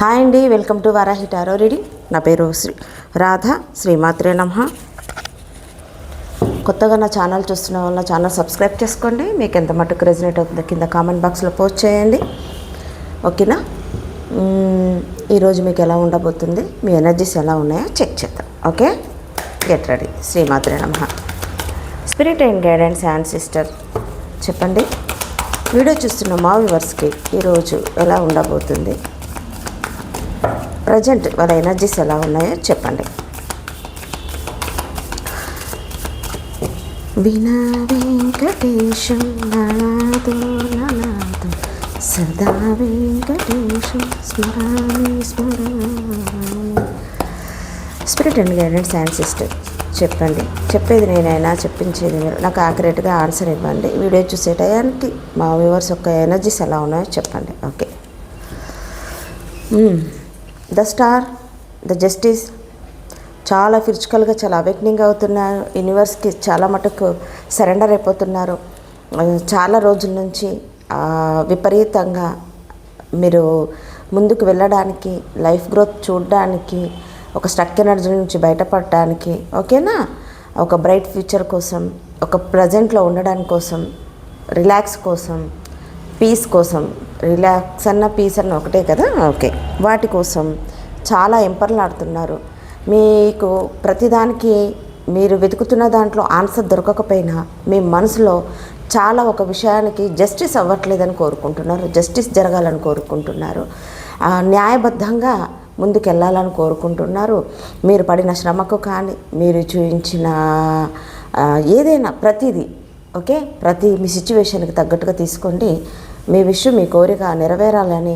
Hi అండి welcome to Varahi tarot reading. నా పేరు శ్రీ రాధ శ్రీమాత్రే నమ. కొత్తగా నా ఛానల్ చూస్తున్న వాళ్ళ ఛానల్ సబ్స్క్రైబ్ చేసుకోండి. మీకు ఎంత మటుకు రెజినేట్ అవుతుందో కింద కామెంట్ బాక్స్లో పోస్ట్ చేయండి. ఓకేనా? ఈరోజు మీకు ఎలా ఉండబోతుంది? మీ ఎనర్జీస్ ఎలా ఉన్నాయో చెక్ చేద్దాం. ఓకే? Get ready. శ్రీమాత్రే నమ. Spirit and guidance and sister చెప్పండి. వీడియో చూస్తున్న మా వ్యూవర్స్కి ఈరోజు ఎలా ఉండబోతుంది? ప్రజెంట్ వాళ్ళ ఎనర్జీస్ ఎలా ఉన్నాయో చెప్పండి. వినా వెంకటేశం నాదో నాదో సదా వెంకటేశం స్మరామి స్మరామి. Spirit and guidance and sister చెప్పండి. చెప్పేది నేనైనా చెప్పించేది మీరు. నాకు ఆఖరేట్గా ఆన్సర్ ఇవ్వండి. వీడియో చూసే టయానికి మా వ్యూవర్స్ యొక్క ఎనర్జీస్ ఎలా ఉన్నాయో చెప్పండి. Okay hmm. The star the justice చాలా ఫిజికల్గా చాలా అవేక్నింగ్ అవుతున్నారు. యూనివర్స్కి చాలా మటుకు సరెండర్ అయిపోతున్నారు. చాలా రోజుల నుంచి విపరీతంగా మీరు ముందుకు వెళ్ళడానికి లైఫ్ గ్రోత్ చూడడానికి ఒక స్ట్రక్ ఎనర్జీ నుంచి బయటపడడానికి ఓకేనా? ఒక బ్రైట్ ఫ్యూచర్ కోసం ఒక ప్రజెంట్లో ఉండడానికి కోసం రిలాక్స్ కోసం పీస్ కోసం రిలాక్స్ అన్న పీస్ అన్న ఒకటే కదా? ఓకే. వాటి కోసం చాలా ఎంపర్లాడుతున్నారు మీకు ప్రతిదానికి మీరు వెతుకుతున్న దాంట్లో ఆన్సర్ దొరకకపోయినా మీ మనసులో చాలా ఒక విషయానికి జస్టిస్ అవ్వట్లేదని కోరుకుంటున్నారు. జస్టిస్ జరగాలని కోరుకుంటున్నారు. న్యాయబద్ధంగా ముందుకెళ్ళాలని కోరుకుంటున్నారు. మీరు పడిన శ్రమకు కానీ మీరు చూపించిన ఏదైనా ప్రతిదీ ఓకే? ప్రతి మీ సిచ్యువేషన్కి తగ్గట్టుగా తీసుకోండి. మీ విషయం మీ కోరిక నెరవేరాలని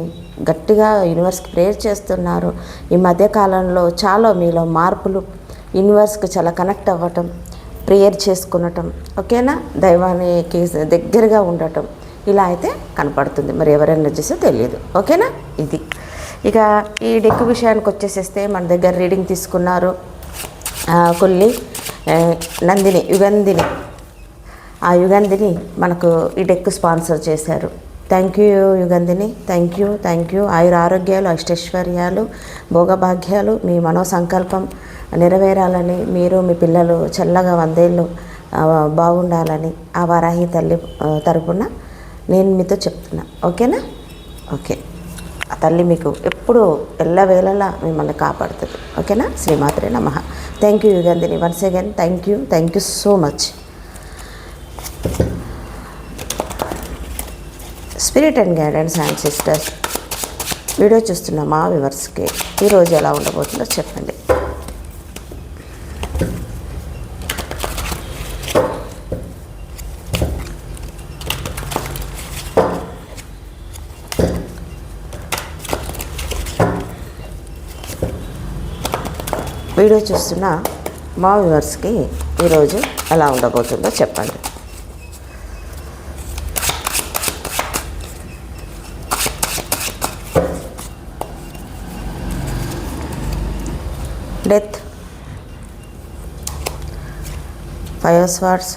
గట్టిగా యూనివర్స్కి ప్రేయర్ చేస్తున్నారు. ఈ మధ్యకాలంలో చాలా మీలో మార్పులు యూనివర్స్కి చాలా కనెక్ట్ అవ్వటం ప్రేయర్ చేసుకునటం ఓకేనా? దైవానికి దగ్గరగా ఉండటం ఇలా అయితే కనపడుతుంది. మరి ఎవరైనా చేసో తెలియదు. ఓకేనా? ఇది. ఇక ఈ డెక్ విషయానికి వచ్చేసేస్తే మన దగ్గర రీడింగ్ తీసుకున్నారు కొల్లి నందిని యుగంధిని ఆ యుగంధిని మనకు ఈ డెక్ స్పాన్సర్ చేశారు. Thank you Yugandhini thank you thank you ఆయుర ఆరోగ్యాలు అష్టైశ్వర్యాలు భోగభాగ్యాలు మీ మనో సంకల్పం నెరవేరాలని మీరు మీ పిల్లలు చల్లగా వందేళ్ళు బాగుండాలని ఆ వారాహి తల్లి తరపున నేను మీతో చెప్తున్నా. ఓకేనా? ఓకే. ఆ తల్లి మీకు ఎప్పుడు ఎల్లవేళలా మిమ్మల్ని కాపాడుతుంది. ఓకేనా? శ్రీమాత్రే నమ. Thank you Yugandhini once again thank you thank you so much spirit and guidance and sisters. Video చూస్తున్న మా వివర్స్కి ఈరోజు ఎలా ఉండబోతుందో చెప్పండి. వీడియో చూస్తున్న మా వ్యూవర్స్కి ఈరోజు ఎలా ఉండబోతుందో చెప్పండి. డెత్. ఫైవ్ స్వార్డ్స్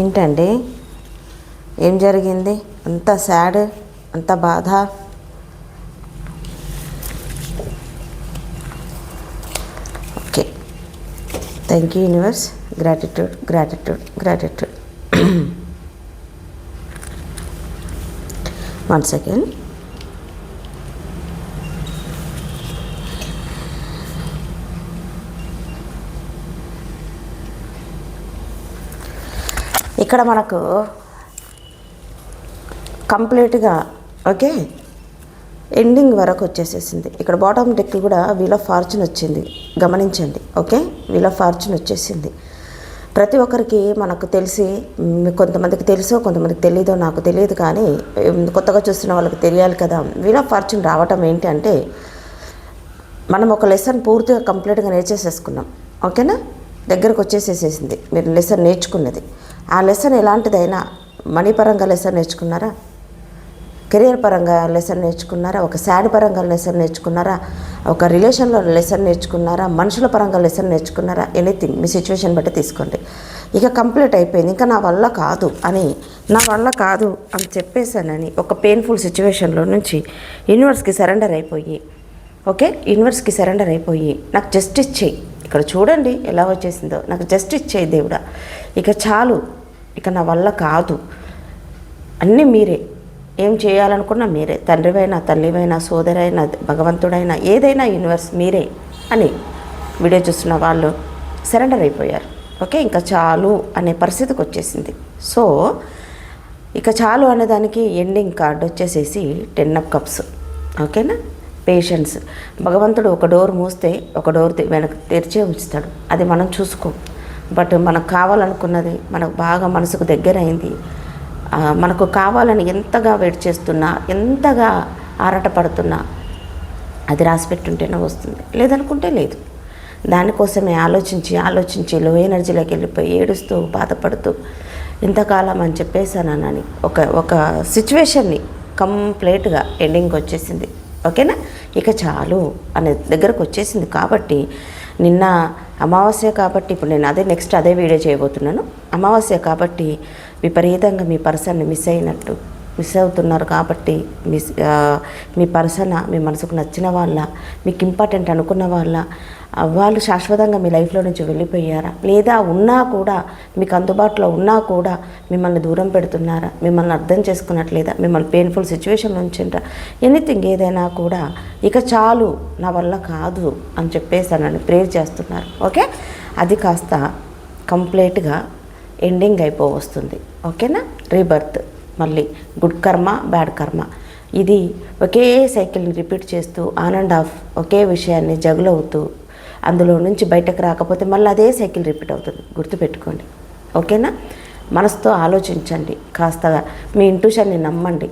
ఏంటండి? ఏం జరిగింది? అంత సాడ్ అంత బాధ. Thank you universe. Gratitude gratitude gratitude. One second ఇక్కడ మనకు కంప్లీట్గా ఓకే ఎండింగ్ వరకు వచ్చేసేసింది. ఇక్కడ బాటమ్ డెక్ కూడా వీల్ ఆఫ్ ఫార్చ్యూన్ వచ్చింది. గమనించండి ఓకే? వీల్ ఆఫ్ ఫార్చ్యూన్ వచ్చేసింది. ప్రతి ఒక్కరికి మనకు తెలిసి కొంతమందికి తెలుసో కొంతమందికి తెలియదో నాకు తెలియదు కానీ కొత్తగా చూస్తున్న వాళ్ళకి తెలియాలి కదా. వీల్ ఆఫ్ ఫార్చ్యూన్ రావటం ఏంటి అంటే మనం ఒక లెసన్ పూర్తిగా కంప్లీట్గా నేర్చేసేసుకున్నాం. ఓకేనా? దగ్గరకు వచ్చేసేసేసింది. మీరు లెసన్ నేర్చుకున్నది. ఆ లెసన్ ఎలాంటిదైనా మణిపరంగా లెసన్ నేర్చుకున్నారా? కెరియర్ పరంగా లెసన్ నేర్చుకున్నారా? ఒక శాడ్ పరంగా లెసన్ నేర్చుకున్నారా? ఒక రిలేషన్లో లెసన్ నేర్చుకున్నారా? మనుషుల పరంగా లెసన్ నేర్చుకున్నారా? ఎనీథింగ్ మీ సిచ్యువేషన్ బట్టి తీసుకోండి. ఇక కంప్లీట్ అయిపోయింది. ఇంకా నా వల్ల కాదు అని నా వల్ల కాదు అని చెప్పేశానని ఒక పెయిన్ఫుల్ సిచ్యువేషన్లో నుంచి యూనివర్స్కి సరెండర్ అయిపోయి ఓకే యూనివర్స్కి సరెండర్ అయిపోయి నాకు జస్టిస్ చేయి. ఇక్కడ చూడండి ఎలా వచ్చేసిందో. నాకు జస్టిస్ చేయి దేవుడా. ఇక చాలు. ఇక నా వల్ల కాదు. అన్నీ మీరే. ఏం చేయాలనుకున్నా మీరే. తండ్రివైనా తల్లివైనా సోదరైనా భగవంతుడైనా ఏదైనా యూనివర్స్ మీరే అని వీడియో చూస్తున్న వాళ్ళు సరెండర్ అయిపోయారు. ఓకే? ఇంకా చాలు అనే పరిస్థితికి వచ్చేసింది. సో ఇక చాలు అనేదానికి ఎండింగ్ కార్డ్ వచ్చేసేసి టెన్ అప్ కప్స్ ఓకేనా? పేషెన్స్ భగవంతుడు ఒక డోర్ మూస్తే ఒక డోర్ తె- వెనక తెరిచే ఉంచుతాడు. అది మనం చూసుకో. బట్ మనకు కావాలనుకున్నది మనకు బాగా మనసుకు దగ్గర అయింది మనకు కావాలని ఎంతగా వెయిట్ చేస్తున్నా ఎంతగా ఆరాటపడుతున్నా అది రాసి పెట్టుంటేనే వస్తుంది. లేదనుకుంటే లేదు. దానికోసమే ఆలోచించి ఆలోచించి లో ఎనర్జీలోకి వెళ్ళిపోయి ఏడుస్తూ బాధపడుతూ ఇంతకాలం అని చెప్పేసానని ఒక ఒక సిచ్యువేషన్ని కంప్లీట్గా ఎండింగ్ వచ్చేసింది. ఓకేనా? ఇక చాలు అనే దగ్గరకు వచ్చేసింది కాబట్టి నిన్న అమావాస్య కాబట్టి ఇప్పుడు నేను అదే నెక్స్ట్ అదే వీడియో చేయబోతున్నాను. అమావాస్య కాబట్టి విపరీతంగా మీ పర్సన్ని మిస్ అయినట్టు మిస్ అవుతున్నారు కాబట్టి మిస్ మీ పర్సన మీ మనసుకు నచ్చిన వాళ్ళ మీకు ఇంపార్టెంట్ అనుకున్న వాళ్ళ వాళ్ళు శాశ్వతంగా మీ లైఫ్లో నుంచి వెళ్ళిపోయారా? లేదా ఉన్నా కూడా మీకు అందుబాటులో ఉన్నా కూడా మిమ్మల్ని దూరం పెడుతున్నారా? మిమ్మల్ని అర్థం చేసుకున్నట్లేదా? మిమ్మల్ని పెయిన్ఫుల్ సిచ్యువేషన్ ఉంచిండ్రా? ఎనీథింగ్ ఏదైనా కూడా ఇక చాలు నా వల్ల కాదు అని చెప్పేసానని ప్రేర్ చేస్తున్నారు. ఓకే అది కాస్త కంప్లీట్గా ఎండింగ్ అయిపోవస్తుంది. ఓకేనా? రీబర్త్ మళ్ళీ గుడ్ కర్మ బ్యాడ్ కర్మ ఇది ఒకే సైకిల్ని రిపీట్ చేస్తూ ఆన్ అండ్ ఆఫ్ ఒకే విషయాన్ని జగులవుతూ అందులో నుంచి బయటకు రాకపోతే మళ్ళీ అదే సైకిల్ రిపీట్ అవుతుంది. గుర్తుపెట్టుకోండి. ఓకేనా? మనసుతో ఆలోచించండి. కాస్త మీ ఇంట్యూషన్ని నమ్మండి.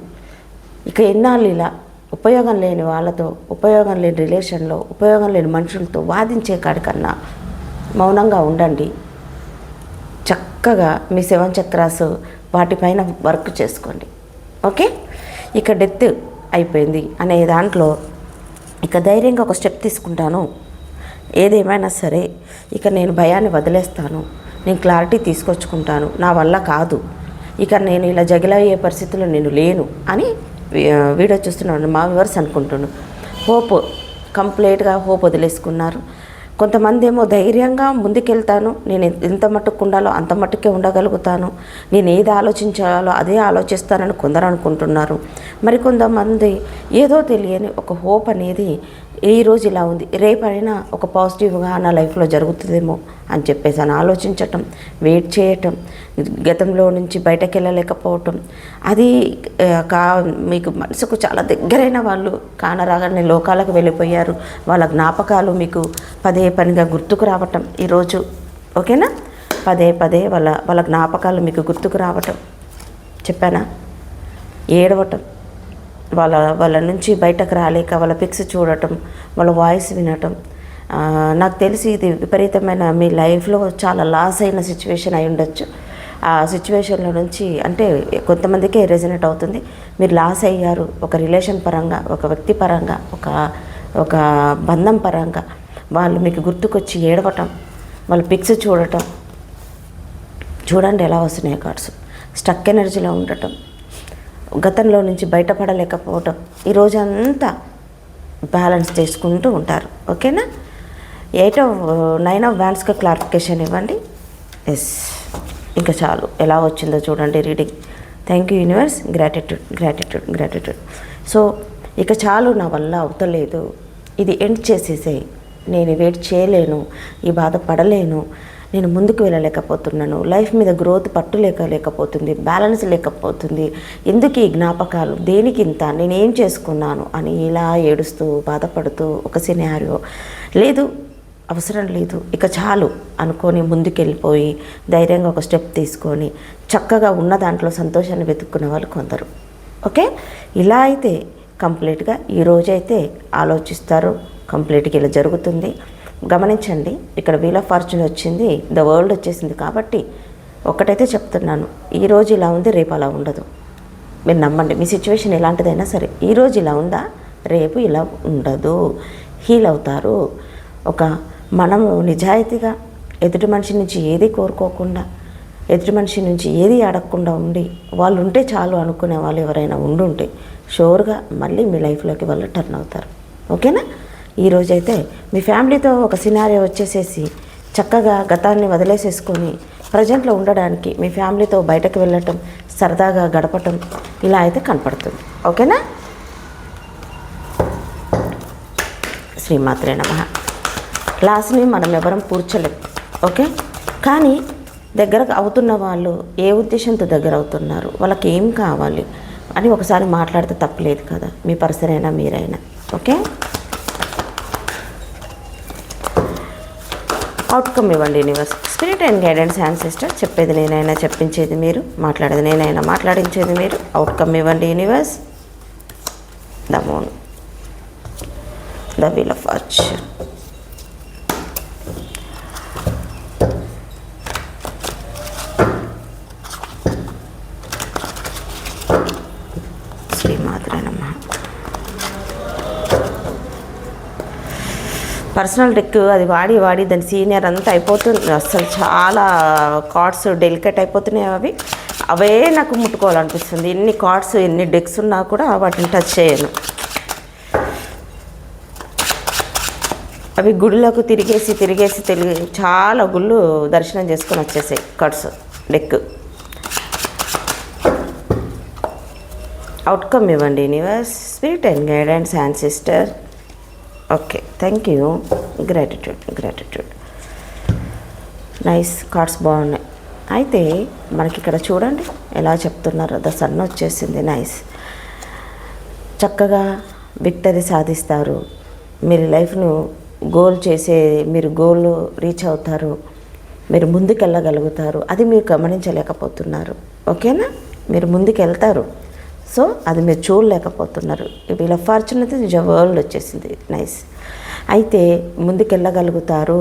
ఇక ఎన్నాళ్ళు ఇలా ఉపయోగం లేని వాళ్ళతో ఉపయోగం లేని రిలేషన్లో ఉపయోగం లేని మనుషులతో వాదించే కాడికన్నా మౌనంగా ఉండండి. చక్కగా మీ సెవెన్ చక్రాస్ వాటిపైన వర్క్ చేసుకోండి. ఓకే? ఇక డెత్ అయిపోయింది అనే దాంట్లో ఇక ధైర్యంగా ఒక స్టెప్ తీసుకుంటాను. ఏదేమైనా సరే ఇక నేను భయాన్ని వదిలేస్తాను. నేను క్లారిటీ తీసుకొచ్చుకుంటాను. నా వల్ల కాదు. ఇక నేను ఇలా జగిలయ్యే పరిస్థితిలో నేను లేను అని వీడియో చూస్తున్నాను మా వివర్స్ అనుకుంటున్నాను. హోప్ కంప్లీట్గా హోప్ వదిలేసుకున్నారు. కొంతమంది ఏమో ధైర్యంగా ముందుకెళ్తాను. నేను ఎంత మట్టుకు ఉండాలో అంత మట్టుకే ఉండగలుగుతాను. నేను ఏది ఆలోచించాలో అదే ఆలోచిస్తానని కొందరు అనుకుంటున్నారు. మరి కొంతమంది ఏదో తెలియని ఒక హోప్ అనేది ఈ రోజు ఇలా ఉంది? రేపైనా ఒక పాజిటివ్గా నా లైఫ్లో జరుగుతుందేమో అని చెప్పేసి అని ఆలోచించటం వెయిట్ చేయటం గతంలో నుంచి బయటకు వెళ్ళలేకపోవటం అది కా మీకు మనసుకు చాలా దగ్గరైన వాళ్ళు కానరాగానే లోకాలకు వెళ్ళిపోయారు. వాళ్ళ జ్ఞాపకాలు మీకు పదే పనిగా గుర్తుకు రావటం ఈరోజు ఓకేనా? పదే పదే వాళ్ళ వాళ్ళ జ్ఞాపకాలు మీకు గుర్తుకు రావటం. చెప్పానా? ఏడవటం. వాళ్ళ వాళ్ళ నుంచి బయటకు రాలేక వాళ్ళ పిక్స్ చూడటం వాళ్ళ వాయిస్ వినటం. నాకు తెలిసి ఇది విపరీతమైన మీ లైఫ్లో చాలా లాస్ అయిన సిచ్యువేషన్ అయి ఉండొచ్చు. ఆ సిచ్యువేషన్లో నుంచి అంటే కొంతమందికే రెజనేట్ అవుతుంది. మీరు లాస్ అయ్యారు ఒక రిలేషన్ పరంగా ఒక వ్యక్తి పరంగా ఒక ఒక బంధం పరంగా. వాళ్ళు మీకు గుర్తుకొచ్చి ఏడవటం వాళ్ళ పిక్స్ చూడటం. చూడండి ఎలా వస్తున్నాయి కార్డ్స్. స్టక్ ఎనర్జీలో ఉండటం. గతంలో నుంచి బయటపడలేకపోవటం. ఈ రోజంతా బ్యాలెన్స్ చేసుకుంటూ ఉంటారు. ఓకేనా? ఎయిట్ ఆఫ్ నైన్ ఆఫ్ బ్యాన్స్కి క్లారిఫికేషన్ ఇవ్వండి. ఎస్. ఇంకా చాలు. ఎలా వచ్చిందో చూడండి reading. Thank you universe. Gratitude gratitude gratitude. So ఇక చాలు నా వల్ల అవుతలేదు. ఇది ఎండ్ చేసేసేయి. నేను వెయిట్ చేయలేను. ఈ బాధ పడలేను. నేను ముందుకు వెళ్ళలేకపోతున్నాను. లైఫ్ మీద గ్రోత్ పట్టు లేక లేకపోతుంది బ్యాలెన్స్ లేకపోతుంది. ఎందుకు ఈ జ్ఞాపకాలు? దేనికి ఇంత? నేనేం చేసుకున్నాను? అని ఇలా ఏడుస్తూ బాధపడుతూ ఒక సినారియో లేదు అవసరం లేదు. ఇక చాలు అనుకొని ముందుకెళ్ళిపోయి ధైర్యంగా ఒక స్టెప్ తీసుకొని చక్కగా ఉన్న దాంట్లో సంతోషాన్ని వెతుక్కునే వాళ్ళు కొందరు. ఓకే? ఇలా అయితే కంప్లీట్గా ఈరోజైతే ఆలోచిస్తారు. కంప్లీట్గా ఇలా జరుగుతుంది. గమనించండి ఇక్కడ వీల్ ఆఫ్ ఫార్చ్యూన్ వచ్చింది ద వరల్డ్ వచ్చేసింది కాబట్టి ఒక్కటైతే చెప్తున్నాను ఈ రోజు ఇలా ఉంది రేపు అలా ఉండదు. మీరు నమ్మండి మీ సిచ్యువేషన్ ఎలాంటిదైనా సరే ఈరోజు ఇలా ఉందా రేపు ఇలా ఉండదు. హీల్ అవుతారు. ఒక మనము నిజాయితీగా ఎదుటి మనిషి నుంచి ఏది కోరుకోకుండా ఎదుటి మనిషి నుంచి ఏది అడగకుండా ఉండి వాళ్ళు ఉంటే చాలు అనుకునే వాళ్ళు ఎవరైనా ఉండుంటే షోర్గా మళ్ళీ మీ లైఫ్లోకి వాళ్ళు టర్న్ అవుతారు. ఓకేనా ఈరోజైతే మీ ఫ్యామిలీతో ఒక సినారియో వచ్చేసేసి చక్కగా గతాన్ని వదిలేసేసుకొని ప్రజెంట్లో ఉండడానికి మీ ఫ్యామిలీతో బయటకు వెళ్ళటం సరదాగా గడపటం ఇలా అయితే కనపడుతుంది. ఓకేనా? శ్రీమాత్రే నమ. క్లాస్ని మనం ఎవరం పూడ్చలేం. ఓకే? కానీ దగ్గర అవుతున్న వాళ్ళు ఏ ఉద్దేశంతో దగ్గర అవుతున్నారు వాళ్ళకి ఏం కావాలి? అని ఒకసారి మాట్లాడితే తప్పలేదు కదా. మీ పర్సన్ అయినా మీరైనా. ఓకే? అవుట్కమ్ ఇవ్వండి universe spirit and guidance and sister చెప్పేది నేనైనా చెప్పించేది మీరు మాట్లాడేది నేనైనా మాట్లాడించేది మీరు. అవుట్కమ్ ఇవ్వండి universe the moon the wheel of fortune శ్రీమాత్రే నమ పర్సనల్ రిక్ అది వాడి వాడి దాని సీనియర్ అంతా అయిపోతుంది. అసలు చాలా కార్డ్స్ డెలికేట్ అయిపోతున్నాయి అవి. అవే నాకు ముట్టుకోవాలనిపిస్తుంది. ఎన్ని కార్డ్స్ ఎన్ని డెక్స్ ఉన్నా కూడా వాటిని టచ్ చేయను. అవి గుడిలోకి తిరిగేసి తిరిగేసి తిరిగి చాలా గుళ్ళు దర్శనం చేసుకొని వచ్చేసాయి కార్డ్స్ డెక్. అవుట్కమ్ ఇవ్వండి universe spirit and guidance and sister okay thank you gratitude gratitude nice cards బాగున్నాయి. అయితే మనకి ఇక్కడ చూడండి ఎలా చెప్తున్నారు. ద సన్ వచ్చేసింది. నైస్ చక్కగా విక్టరీ సాధిస్తారు. మీరు లైఫ్ను గోల్ చేసే మీరు గోల్ రీచ్ అవుతారు. మీరు ముందుకెళ్ళగలుగుతారు. అది మీరు గమనించలేకపోతున్నారు. ఓకేనా మీరు ముందుకు వెళ్తారు సో అది మీరు చూడలేకపోతున్నారు. వీళ్ళ ఫార్చునేట్ నిజ వరల్డ్ వచ్చేసింది. నైస్ అయితే ముందుకెళ్ళగలుగుతారు.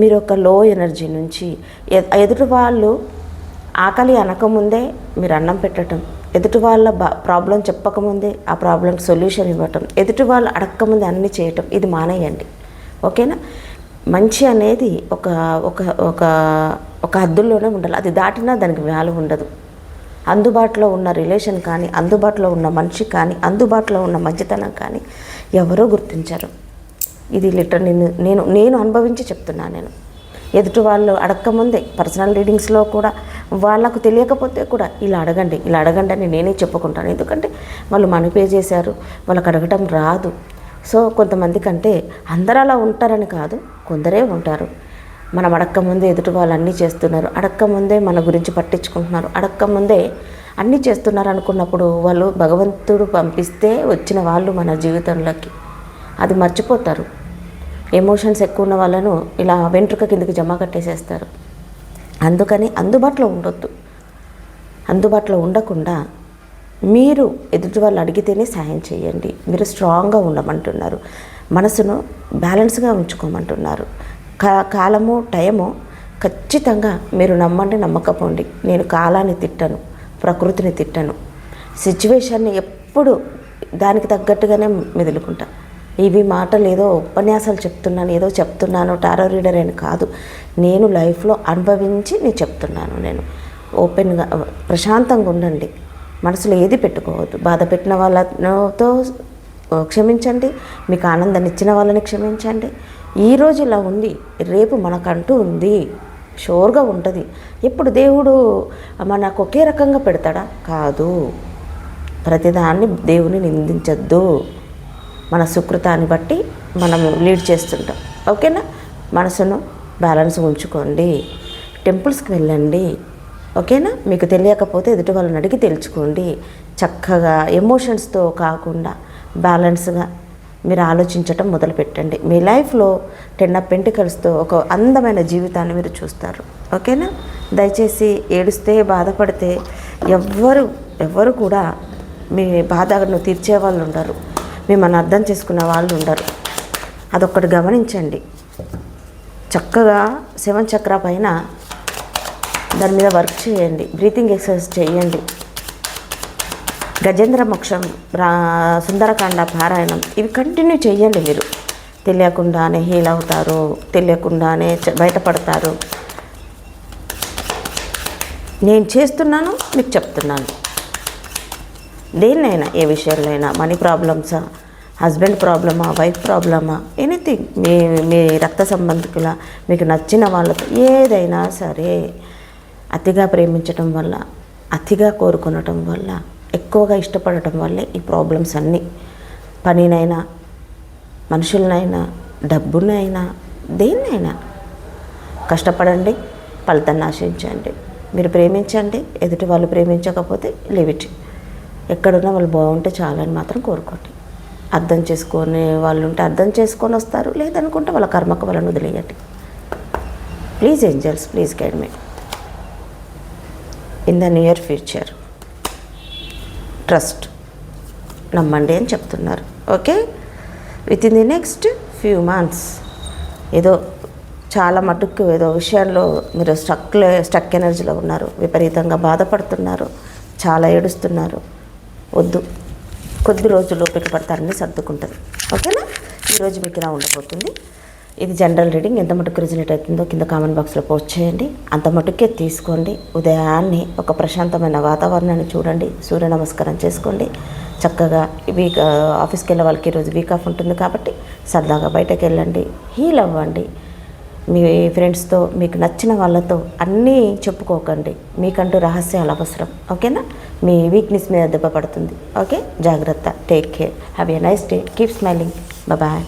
మీరు ఒక లో ఎనర్జీ నుంచి ఎదుటి వాళ్ళు ఆకలి అనకముందే మీరు అన్నం పెట్టడం ఎదుటి వాళ్ళ బా ప్రాబ్లం చెప్పకముందే ఆ ప్రాబ్లంకి సొల్యూషన్ ఇవ్వటం ఎదుటి వాళ్ళు అడగకముందే అన్నీ చేయటం ఇది మానేయండి. ఓకేనా మంచి అనేది ఒక ఒక ఒక ఒక హద్దుల్లోనే ఉండాలి. అది దాటినా దానికి వాల్యూ ఉండదు. అందుబాటులో ఉన్న రిలేషన్ కానీ అందుబాటులో ఉన్న మనిషి కానీ అందుబాటులో ఉన్న మంచితనం కానీ ఎవరో గుర్తించరు. ఇది లిటర్ నేను నేను నేను అనుభవించి చెప్తున్నాను నేను. ఎదుటి వాళ్ళు అడగకముందే పర్సనల్ రీడింగ్స్లో కూడా వాళ్ళకు తెలియకపోతే కూడా ఇలా అడగండి ఇలా అడగండి అని నేనే చెప్పుకుంటాను. ఎందుకంటే వాళ్ళు మనీ పే చేశారు వాళ్ళకి అడగటం రాదు. సో కొంతమంది కంటే అందరూ అలా ఉంటారని కాదు కొందరే ఉంటారు. మనం అడక్క ముందే ఎదుటి వాళ్ళు అన్నీ చేస్తున్నారు. అడక్క ముందే మన గురించి పట్టించుకుంటున్నారు. అడక్క ముందే అన్నీ చేస్తున్నారు అనుకున్నప్పుడు వాళ్ళు భగవంతుడు పంపిస్తే వచ్చిన వాళ్ళు మన జీవితంలోకి. అది మర్చిపోతారు. ఎమోషన్స్ ఎక్కువ ఉన్న వాళ్ళను ఇలా వెంట్రుక కిందకి జమ కట్టేసేస్తారు. అందుకని అందుబాటులో ఉండొద్దు. అందుబాటులో ఉండకుండా మీరు ఎదుటి వాళ్ళు అడిగితేనే సాయం చేయండి. మీరు స్ట్రాంగ్గా ఉండమంటున్నారు. మనసును బ్యాలెన్స్గా ఉంచుకోమంటున్నారు. కా కాలము టైము ఖచ్చితంగా మీరు నమ్మండి నమ్మకపోండి. నేను కాలాన్ని తిట్టను ప్రకృతిని తిట్టను. సిచ్యువేషన్ని ఎప్పుడు దానికి తగ్గట్టుగానే మెదులుకుంటా. ఇవి మాటలు ఏదో ఉపన్యాసాలు చెప్తున్నాను ఏదో చెప్తున్నాను టారో రీడర్ అని కాదు. నేను లైఫ్లో అనుభవించి నేను చెప్తున్నాను నేను. ఓపెన్గా ప్రశాంతంగా ఉండండి. మనసులో ఏది పెట్టుకోవద్దు. బాధ పెట్టిన వాళ్ళతో క్షమించండి. మీకు ఆనందాన్ని ఇచ్చిన వాళ్ళని క్షమించండి. ఈరోజు ఇలా ఉంది రేపు మనకంటూ ఉంది. షోర్గా ఉంటుంది. ఇప్పుడు దేవుడు మనకు ఒకే రకంగా పెడతాడా? కాదు. ప్రతిదాన్ని దేవుని నిందించద్దు. మన సుకృతాన్ని బట్టి మనము లీడ్ చేస్తుంటాం. ఓకేనా? మనసును బ్యాలెన్స్ ఉంచుకోండి. టెంపుల్స్కి వెళ్ళండి. ఓకేనా? మీకు తెలియకపోతే ఎదుటి వాళ్ళని అడిగి తెలుసుకోండి. చక్కగా ఎమోషన్స్తో కాకుండా బ్యాలెన్స్గా మీరు ఆలోచించటం మొదలుపెట్టండి. మీ లైఫ్లో టెన్ ఆఫ్ పెంటికల్స్తో ఒక అందమైన జీవితాన్ని మీరు చూస్తారు. ఓకేనా? దయచేసి ఏడుస్తే బాధపడితే ఎవ్వరు ఎవ్వరు కూడా మీ బాధను తీర్చే వాళ్ళు ఉండరు. మిమ్మల్ని అర్థం చేసుకున్న వాళ్ళు ఉండరు. అదొక్కటి గమనించండి. చక్కగా శివన్ చక్ర పైన దాని మీద వర్క్ చేయండి. బ్రీతింగ్ ఎక్సర్సైజ్ చేయండి. గజేంద్ర మోక్షం రా సుందరకాండ పారాయణం ఇవి కంటిన్యూ చేయండి మీరు. తెలియకుండానే హీల్ అవుతారు తెలియకుండానే బయటపడతారు. నేను చేస్తున్నాను మీకు చెప్తున్నాను. దేన్నైనా ఏ విషయంలో అయినా మనీ ప్రాబ్లమ్సా హస్బెండ్ ప్రాబ్లమా వైఫ్ ప్రాబ్లమా ఎనీథింగ్. మీ మీ రక్త సంబంధికుల మీకు నచ్చిన వాళ్ళతో ఏదైనా సరే అతిగా ప్రేమించటం వల్ల అతిగా కోరుకునటం వల్ల ఎక్కువగా ఇష్టపడటం వల్లే ఈ ప్రాబ్లమ్స్ అన్నీ. పనినైనా మనుషులనైనా డబ్బునైనా దేన్నైనా. కష్టపడండి ఫలితాన్ని ఆశించండి. మీరు ప్రేమించండి ఎదుటి వాళ్ళు ప్రేమించకపోతే లిమిట్ ఎక్కడున్నా వాళ్ళు బాగుంటే చాలని మాత్రం కోరుకోండి. అర్థం చేసుకునే వాళ్ళు ఉంటే అర్థం చేసుకొని వస్తారు లేదనుకుంటే వాళ్ళ కర్మకు వాళ్ళని వదిలేయండి. Please angels please guide me in the near future trust. నమ్మండి అని చెప్తున్నారు. Okay? Within the next few months ఏదో చాలా మటుకు ఏదో విషయంలో మీరు స్టక్ స్టక్ ఎనర్జీలో ఉన్నారు. విపరీతంగా బాధపడుతున్నారు. చాలా ఏడుస్తున్నారు. వద్దు. కొద్ది రోజుల్లో పెట్టుబడతారని సర్దుకుంటుంది. ఓకేనా? ఈరోజు మీకు ఇలా ఉండబోతుంది. ఇది జనరల్ రీడింగ్. ఎంత మటుకు రిజనేట్ అవుతుందో కింద కామెంట్ బాక్స్లో పోస్ట్ చేయండి. అంత మటుకే తీసుకోండి. ఉదయాన్నే ఒక ప్రశాంతమైన వాతావరణాన్ని చూడండి. సూర్య నమస్కారం చేసుకోండి. చక్కగా వీక్ ఆఫీస్కి వెళ్ళే వాళ్ళకి ఈరోజు వీక్ ఆఫ్ ఉంటుంది కాబట్టి సరదాగా బయటకు వెళ్ళండి. హీల్ అవ్వండి. మీ ఫ్రెండ్స్తో మీకు నచ్చిన వాళ్ళతో అన్నీ చెప్పుకోకండి. మీకంటూ రహస్యాలు అవసరం. ఓకేనా మీ వీక్నెస్ మీద దెబ్బ పడుతుంది. ఓకే జాగ్రత్త. Take care have a nice day keep smiling bye